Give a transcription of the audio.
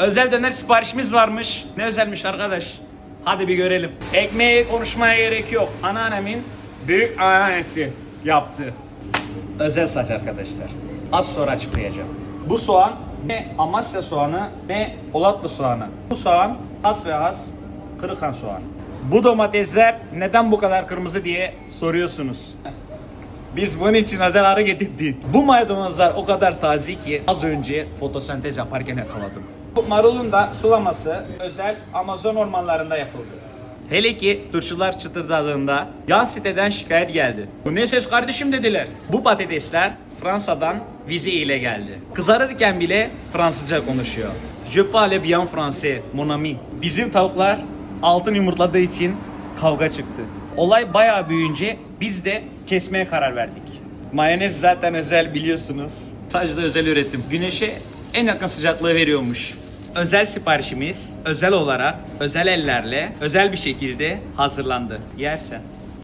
Özel döner siparişimiz varmış. Ne özelmiş arkadaş? Hadi bir görelim. Ekmeği konuşmaya gerek yok. Anneannemin büyük anneannesi yaptı. Özel saç arkadaşlar. Az sonra açıklayacağım. Bu soğan ne Amasya soğanı ne Olatlı soğanı. Bu soğan az ve az Kırıkhan soğan. Bu domatesler neden bu kadar kırmızı diye soruyorsunuz. Biz bunun için özel arı getirdik. Bu maydanozlar o kadar taze ki az önce fotosentez yaparken yakaladım. Bu marulun da sulaması özel Amazon ormanlarında yapıldı. Hele ki turşular çıtırdadığında yan siteden şikayet geldi. Bu ne ses kardeşim dediler. Bu patatesler Fransa'dan vize ile geldi. Kızarırken bile Fransızca konuşuyor. Je parle bien français, mon ami. Bizim tavuklar altın yumurtladığı için kavga çıktı. Olay bayağı büyüyünce biz de kesmeye karar verdik. Mayonez zaten özel biliyorsunuz. Sadece özel üretim. Güneşe en yakın sıcaklığı veriyormuş. Özel siparişimiz özel olarak, özel ellerle, özel bir şekilde hazırlandı. Yersen.